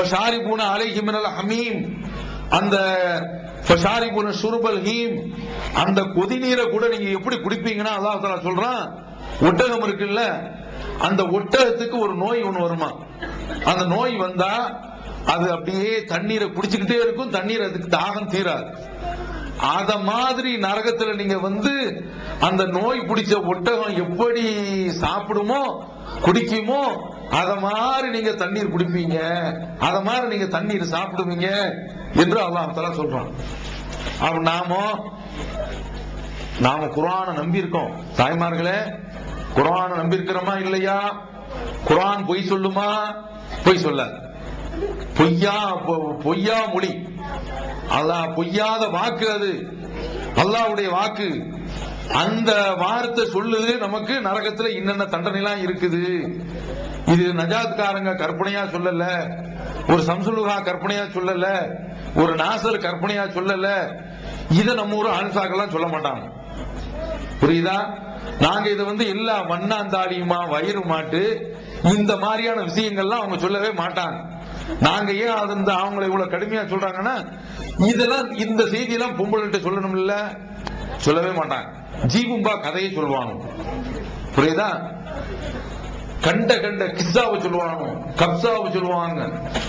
ஃபஷாரிபுன அலைஹி மினல் ஹமீம் அந்த ஃபஷாரிபுன சுருபல் ஹீம் அந்த கொதிநீரை கூட நீங்க எப்படி குடிப்பீங்கன்னா அல்லாஹ் தஆலா சொல்றான் ஒட்டகம் இருக்குல்ல அந்த ஒட்டகத்துக்கு ஒரு நோய் ஒன்று வருமா? அந்த நோய் வந்தா அது அப்படியே தண்ணீரை குடிச்சுக்கிட்டே இருக்கும் தண்ணீர் அதுக்கு தாகம் தீராது. அத மாதிரி நரகத்துல நீங்க வந்து அந்த நோய் பிடிச்ச ஒட்டகம் எப்படி சாப்பிடுமோ குடிக்குமோ அத மாதிரி நீங்க தண்ணீர் குடிப்பீங்க. அத மாதிரி நீங்க தண்ணீர் சாப்பிடுவீங்க என்று அல்லாஹ் தஆலா சொல்றான். அவன் நாமோ நாம குரான நம்பி இருக்கோம் தாய்மார்களே குரான நம்பி இருக்கிறோமா இல்லையா? குரான் பொய் சொல்லுமா? பொய் சொல்ல. பொய்யா பொ- பொய்யா மொழி. அல்லாஹ் பொய்யாத வாக்கு அது. அல்லாவுடைய வாக்கு. அந்த வார்த்தை சொல்லுது நமக்கு நரகத்துல என்னென்ன தண்டனை எல்லாம் இருக்குது? இது நஜாத்காரங்க கற்பனையா சொல்லல ஒரு சம்சுலுகா கற்பனையா சொல்லல ஒரு நாசர் கற்பனையா சொல்லல. இத நம்ம ஒரு ஆன்சாக்கெல்லாம் சொல்ல மாட்டாங்க. புரியுதா? நாங்க இதை வந்து எல்லா வண்ணாந்தாடியுமா வயிறு மாட்டு இந்த மாதிரியான விஷயங்கள்லாம் அவங்க சொல்லவே மாட்டாங்க. நாங்க ஏன் அது இந்த அவங்களை இவ்வளவு கடுமையா சொல்றாங்கன்னா இதெல்லாம் இந்த செய்தியெல்லாம் பொம்பளை சொல்லணும் இல்ல சொல்லவே மாட்டாங்க. ஜீபும்பா கதையை சொல்லுவானோ புரியுதா? கண்ட கண்ட கிஸ்ஸாவை சொல்லுவானோ கப்சாவை சொல்லுவாங்க.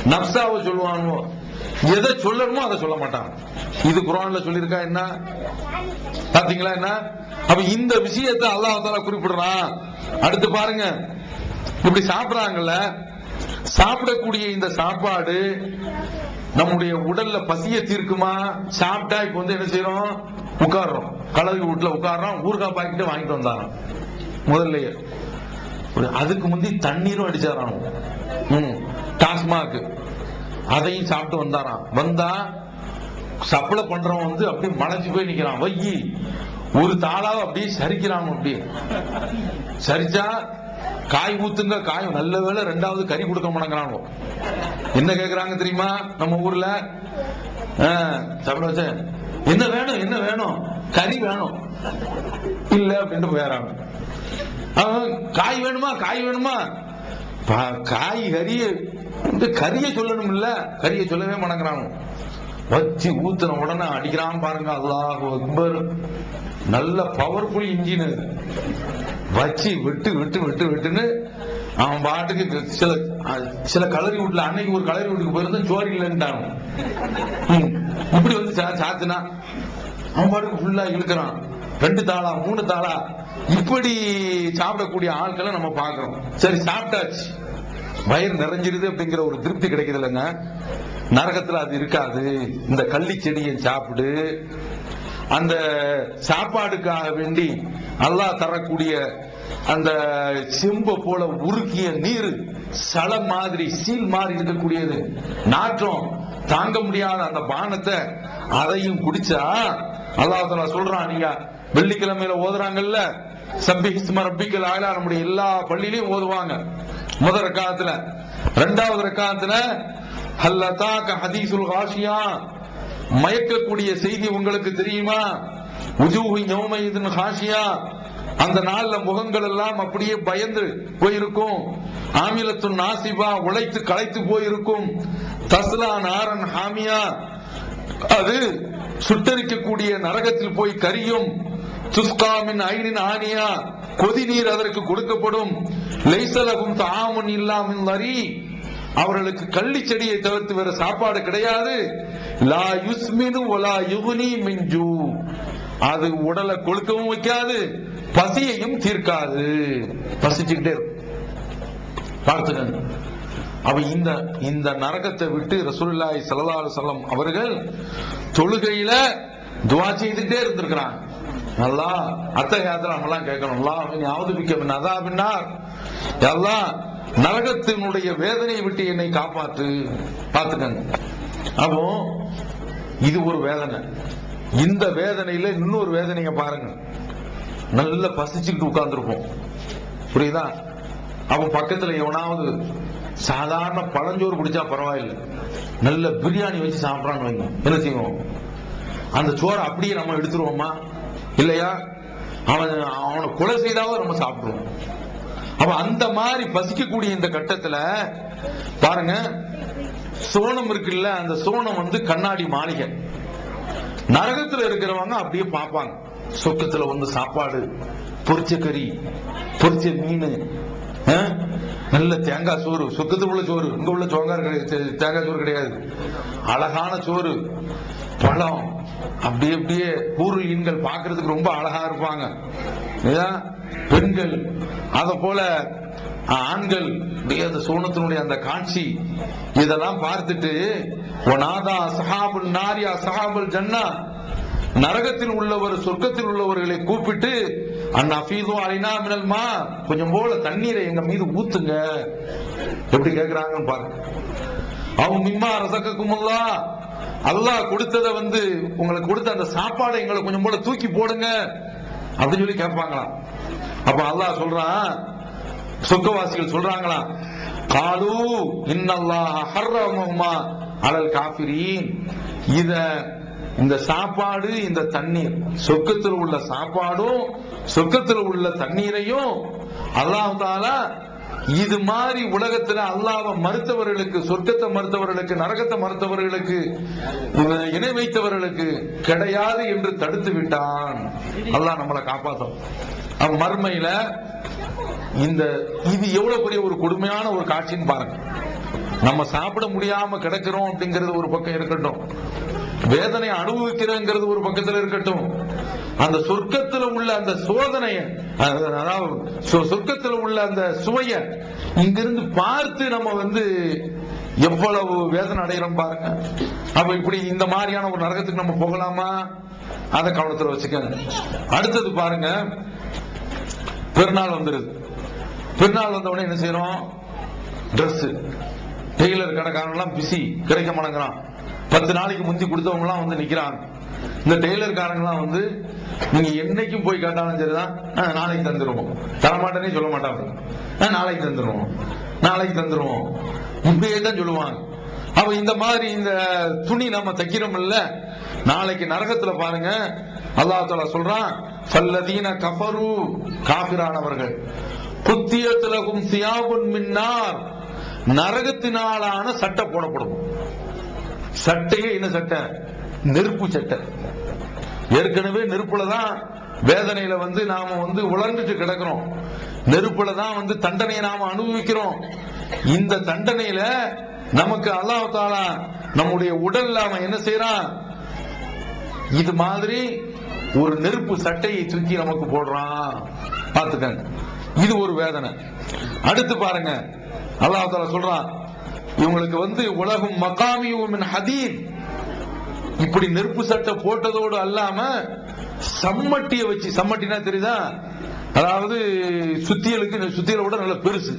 நப்சாவை சொல்லுவானோ எதை சொல்லணுமோ அதை சொல்ல மாட்டான். இது குரான்ல சொல்லியிருக்கா என்ன? பாத்தீங்களா என்ன? அப்ப இந்த விஷயத்தை அல்லாஹ் குறிப்பிடுறான். அடுத்து பாருங்க. இப்படி சாப்பிடுறாங்கல்ல? சாப்பிடக்கூடிய இந்த சாப்பாடு நம்முடைய உடல்ல பசிய தீர்க்குமா? சாப்பிட்டா இப்ப வந்து என்ன செய்யறோம் உட்கார்றோம். கலவி வீட்டில் உட்காடுறோம் ஊறுகாய் பாக்கெட்டு வாங்கிட்டு வந்தாராம். முதல்லையே. அதுக்கு முந்தி தண்ணீரும் அடிச்சாராம் ம். டாஸ்மாக் அதையும் சாப்பிட்டு வந்தாராம். வந்தா சப்ளை பண்றவன் வந்து அப்படியே மலைச்சு போய் நிக்கிறான். வையி ஒரு தாளாவை அப்படியே சரிக்கிறான் அப்படியே. சரிச்சா காய் ஊத்துங்க காய் நல்ல வேலை ரெண்டாவது கறி கொடுக்க மாட்டேங்கிறானோ என்ன கேக்குறாங்க தெரியுமா நம்ம ஊர்ல? ஆ, சாப்பிட என்ன வேணும் என்ன வேணும்? கறி வேணும். இல்ல அப்படின்ட்டு போயிடறாங்க அவன் காய் வேணுமா காய் வேணுமா? காய் கறிய இந்த கறிய சொல்லணும் இல்ல கறிய சொல்லவே மாட்டேங்கிறாங்க வச்சு ஊத்துன உடனே அடிக்கிறான் பாருங்க அல்லாஹ் அக்பர். நல்ல பவர்ஃபுல் இன்ஜின் வச்சு விட்டு விட்டு விட்டு விட்டுன்னு அவன் பாட்டுக்கு சில சில கலரி வீட்டுல அன்னைக்கு ஒரு கலரி வீட்டுக்கு போயிருந்தா சோறு இல்லைன்ட்டான். இப்படி வந்து சா- அவன் பாட்டுக்கு ஃபுல்லா இழுக்கிறான். ரெண்டு தாளா மூணு தாளா. இப்படி சாப்பிடக்கூடிய ஆட்களை நம்ம பாக்குறோம் சரி சாப்பிட்டாச்சு. வயிறு நிறைஞ்சிருது அப்படிங்கிற ஒரு திருப்தி கிடைக்குது இல்லைங்க. நரகத்துல அது இருக்காது. இந்த கள்ளி செடியை சாப்பிடு. அந்த சாப்பாடுக்காக வேண்டி அல்லாஹ் தரக்கூடிய அந்த செம்ப போல உருக்கிய நீர் சல மாதிரி சீல் மாதிரி இருக்கக்கூடியது. நாற்றம் தாங்க முடியாத அந்த பானத்தை அதையும் குடிச்சா அல்லாஹ் சொல்றான் நீங்க வெள்ளிக்கிழமையில ஓதுறாங்கல்ல சப்பிஹிஸ்ம ரப்பிக்கல் ஆலா நம்முடைய எல்லா பள்ளியிலையும் ஓதுவாங்க. முதல் ரக்காத்துல. ரெண்டாவது ரக்காத்துல ஹல்லதா ஹதீசுல் காஷியா மயக்கக்கூடிய செய்தி உங்களுக்கு தெரியுமா? உஜூஹி யௌமைதின் ஹாஷியா அந்த நாள்ல முகங்கள் எல்லாம் அப்படியே பயந்து போயிருக்கும். ஆமிலத்து நாசிபா உழைத்து களைத்து போயிருக்கும். தஸ்லா நாரன் ஹாமியா அது சுட்டரிக்கக்கூடிய நரகத்தில் போய் கரியும். துஸ்காமின் ஐனின் ஆனியா கொதிநீர் அதற்கு கொடுக்கப்படும். லைசலகும் தாமுன் இல்லாமின் வரி. அவர்களுக்கு கள்ளி செடியை தவிர்த்து வேற சாப்பாடு கிடையாது. லா யுஸ்மினு ஒலா யுகுனி மின்ஜூ அது உடலை கொழுக்கவும் வைக்காது. பசியையும் தீர்க்காது. பசிச்சுக்கிட்டே இருக்கும். பார்த்துக்கங்க. அப்ப இந்த இந்த நரகத்தை விட்டு ரசூல்லாய் ஸல்லல்லாஹு சலம் அவர்கள் தொழுகையில துவா செய்துட்டே இருந்திருக்கிறாங்க. நல்லா அத்தகையாத்திரம் நம்மலாம் கேட்கணும். எல்லாம் யாவது பிக்க அதாபின்னார் எல்லாம் நரகத்தினுடைய வேதனையை விட்டு என்னை காப்பாற்று பார்த்துக்கங்க. அப்போ இது ஒரு வேதனை. இந்த வேதனையில இன்னொரு வேதனையை பாருங்க. நல்ல பசிச்சுக்கிட்டு உட்கார்ந்துருப்போம். புரியுதா? அவன் பக்கத்துல எவனாவது சாதாரண பழஞ்சோறு குடிச்சா பரவாயில்ல. நல்ல பிரியாணி வச்சு சாப்பிட்றான்னு வைங்க. என்ன செய்வோம்? அந்த சோறை அப்படியே நம்ம எடுத்துருவோமா? இல்லையா? அவன் அவனை கொலை செய்தாவது நம்ம சாப்பிடுவோம் அப்ப அந்த மாதிரி பசிக்கக்கூடிய இந்த கட்டத்துல பாருங்க சோனம் இருக்குல்ல அந்த சோனம் வந்து கண்ணாடி மாளிகை. நரகத்துல இருக்கிறவங்க அப்படியே பார்ப்பாங்க. சொக்கத்துல வந்து சாப்பாடு பொரிச்ச கறி பொரிச்ச மீன் நல்ல தேங்காய் சோறு. சொக்கத்துல உள்ள சோறு. இங்க உள்ள சோங்கார் கிடையாது. தேங்காய் சோறு கிடையாது. அழகான சோறு. பழம். அப்படியே அப்படியே பூர்வீகங்கள் பாக்குறதுக்கு ரொம்ப அழகா இருப்பாங்க. பெண்கள். அத போல ஆண்கள். அந்த சோனத்தினுடைய அந்த காட்சி. இதெல்லாம் பார்த்துட்டு ஒனாதா சஹாபுல் நாரியா சஹாபுல் ஜன்னா. நரகத்தில் உள்ளவர் சொர்க்கத்தில் உள்ளவர்களை கூப்பிட்டு அண்ணா ஃபீது அலைனா மினல்மா கொஞ்சம் போல தண்ணீரை எங்க மீது ஊத்துங்க. எப்படி கேக்குறாங்கன்னு பாருங்க. அவன் மிம்மா ரசக்கக்குமுல்லா அல்லாஹ் கொடுத்ததை வந்து உங்களுக்கு கொடுத்த அந்த சாப்பாடை எங்களை கொஞ்சம் போல தூக்கி போடுங்க. அப்படின்னு சொல்லி கேட்பாங்களாம். அப்ப அல்லாஹ் சொல்றான் சொர்க்கவாசிகள் சொல்றாங்களாம் காலு இன்னல்லாஹ ஹர்ரமஹுமா அலல் காஃபிரீன். இத இந்த சாப்பாடு இந்த தண்ணீர். சொர்க்கத்தில் உள்ள சாப்பாடும் சொர்க்கத்தில் உள்ள தண்ணீரையும் அல்லாஹ் தாலா இது மாதிரி உலகத்துல அல்லாத மறுத்தவர்களுக்கு சொர்க்கத்தை மறுத்தவர்களுக்கு நரகத்தை மறுத்தவர்களுக்கு இணை வைத்தவர்களுக்கு கிடையாது என்று தடுத்து விட்டான். அல்லாஹ் நம்மளை காப்பாத்தும். அவன் மறுமையில இந்த இது எவ்வளவு பெரிய ஒரு கொடுமையான ஒரு காட்சின்னு பாருங்க. நம்ம சாப்பிட முடியாம கிடக்கிறோம் அப்படிங்கறது ஒரு பக்கம் இருக்கட்டும். வேதனை அனுபவிக்கிறேங்கிறது ஒரு பக்கத்துல இருக்கட்டும். அந்த சொர்க்கத்துல உள்ள அந்த சோதனைய அதாவது சொர்க்கத்தில் சொர்க்கத்துல உள்ள அந்த சுவைய இங்கிருந்து பார்த்து நம்ம வந்து எவ்வளவு வேதனை அடைகிறோம் பாருங்க. அப்ப இப்படி இந்த மாதிரியான ஒரு நரகத்துக்கு நம்ம போகலாமா? அதை கவனத்துல வச்சுக்கோங்க. அடுத்தது பாருங்க பெருநாள் வந்துருது. பெருநாள் வந்த உடனே என்ன செய்யறோம் Dress. டெய்லர் கடைக்காரன் எல்லாம் பிஸி கிடைக்க மாட்டேங்கிறான். பத்து நாளைக்கு முந்தி கொடுத்தவங்கலாம் வந்து நிக்கிறாங்க. இந்த டெய்லர் காரங்களாம் வந்து நீங்க என்னைக்கும் போய் கேட்டாலும் சரிதான். "ஆ, நாளைக்கு தந்துருவோம். தரமாட்டேனே சொல்ல மாட்டாங்க. "ஆ, நாளைக்கு தந்துருவோம். நாளைக்கு தந்துடுவோம் இப்படியே தான் சொல்லுவாங்க. அப்ப இந்த மாதிரி இந்த துணி நம்ம தைக்கிறோம் இல்ல நாளைக்கு நரகத்துல பாருங்க அல்லா தாலா சொல்றான் ஃபல்லதீன கஃபரு காபிரானவர்கள். குத்தியத்துலகும் சியாபுன் மின்னார். நரகத்தினாலான சட்டை போடப்படும். சட்டையே என்ன சட்டை? நெருப்பு சட்டை. ஏற்கனவே நெருப்புல தான் வேதனையில வந்து நாம வந்து உழந்துட்டு கிடக்கிறோம். நெருப்புல தான் வந்து தண்டனையை நாம அனுபவிக்கிறோம். இந்த தண்டனையில நமக்கு அல்லாஹ் தாலா நம்முடைய உடல்ல அவன் என்ன செய்யறான் இது மாதிரி ஒரு நெருப்பு சட்டையை தூக்கி நமக்கு போடுறான். பாத்துக்கங்க இது ஒரு வேதனை. அடுத்து பாருங்க. அல்லாஹ் தாலா சொல்றான் இவங்களுக்கு வந்து உலகம் மகாமியும் ஹதீப் இப்படி நெருப்பு சட்டை போட்டதோடு அல்லாம சம்மட்டிய வச்சு சம்மட்டினா தெரியுதா? அதாவது சுத்தியலுக்கு சுத்தியலை விட நல்ல பெருசு.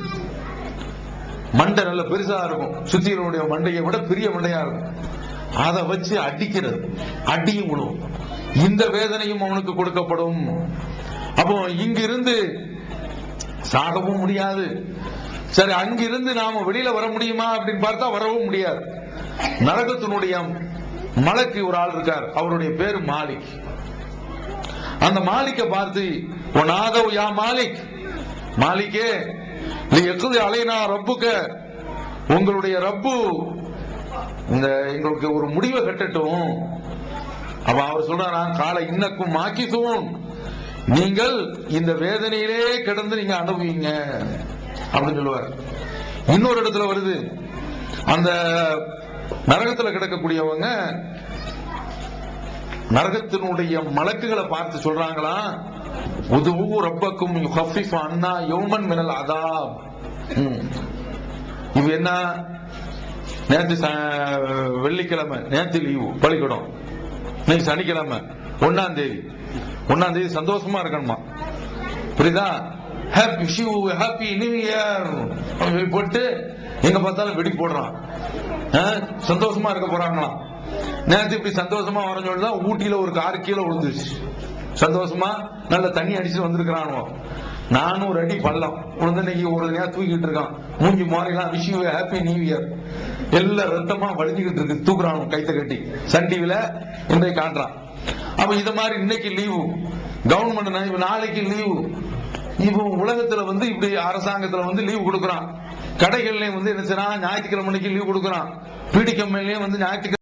மண்டை நல்ல பெருசா இருக்கும். சுத்தியலுடைய மண்டையை விட பெரிய மண்டையா இருக்கும். அதை வச்சு அடிக்கிறது. அடியும் விழுவும் இந்த வேதனையும் அவனுக்கு கொடுக்கப்படும். அப்போ இங்கிருந்து சாகவும் முடியாது. சரி அங்கிருந்து நாம வெளியில வர முடியுமா அப்படின்னு பார்த்தா வரவும் முடியாது. நரகத்தினுடைய மலைக்கு ஒரு ஆள் இருக்கார். அவருடைய பேரு மாலிக். அந்த மாலிக்க பார்த்து உன் ஆதவ் யா மாலிக்? மாலிக்கே நீ எக்குது அலைனா ரப்புக்க. உங்களுடைய ரப்பு இந்த எங்களுக்கு ஒரு முடிவை கட்டட்டும். அப்ப அவர் சொல்றாரா காலை இன்னக்கும் மாக்கிசூன். நீங்கள் இந்த வேதனையிலே கிடந்து நீங்க அனுபவிங்க அப்படின்னு சொல்லுவார். இன்னொரு இடத்துல வருது. அந்த நரகத்துல கிடக்கக்கூடியவங்க நரகத்தினுடைய மலக்குகளை பார்த்து சொல்றாங்களா? உதுவு ரப்பக்கும் அண்ணா அன்னா யௌமன் மினல் அதாப். இவ இது என்ன? நேற்று ச- வெள்ளிக்கிழமை நேற்று லீவு பள்ளிக்கூடம். இன்னைக்கு சனிக்கிழமை ஒன்னாம் தேதி. ஒன்னாம் தேதி சந்தோஷமா இருக்கணுமா? புரியுதா? ஹாப்பி ஷிவ் ஹாப்பி நியூ இயர் போட்டு எங்க பார்த்தாலும் வெடி போடுறான். ஆ, சந்தோஷமா இருக்க போறாங்களாம் நேற்று இப்படி சந்தோஷமா வரஞ்சோடு தான் ஊட்டியில ஒரு கார் கீழே விழுந்துச்சு சந்தோஷமா? நல்ல தண்ணி அடிச்சு வந்திருக்கிறானோ நானும் ஒரு அடி பள்ளம். உழுந்து இன்னைக்கு ஒரு நேரம் தூக்கிட்டு இருக்கான். மூஞ்சி மாறிலாம். விஷ் ஹாப்பி நியூ இயர் எல்லாம் ரத்தமா வலிஞ்சுக்கிட்டு இருக்கு. தூக்குறான் கைத்த கட்டி. சன் டிவில இன்றைக்கு காட்டுறான் அப்ப இது மாதிரி இன்னைக்கு லீவு கவர்மெண்ட் நாளைக்கு லீவு இப்போ உலகத்துல வந்து இப்படி அரசாங்கத்துல வந்து லீவ் கொடுக்குறான். கடைகள்லயும் வந்து என்ன செய்யறான் ஞாயிற்றுக்கிழமை லீவ் கொடுக்குறான். பீடி கம்பெனிலயும் வந்து ஞாயிற்றுக்கிழமை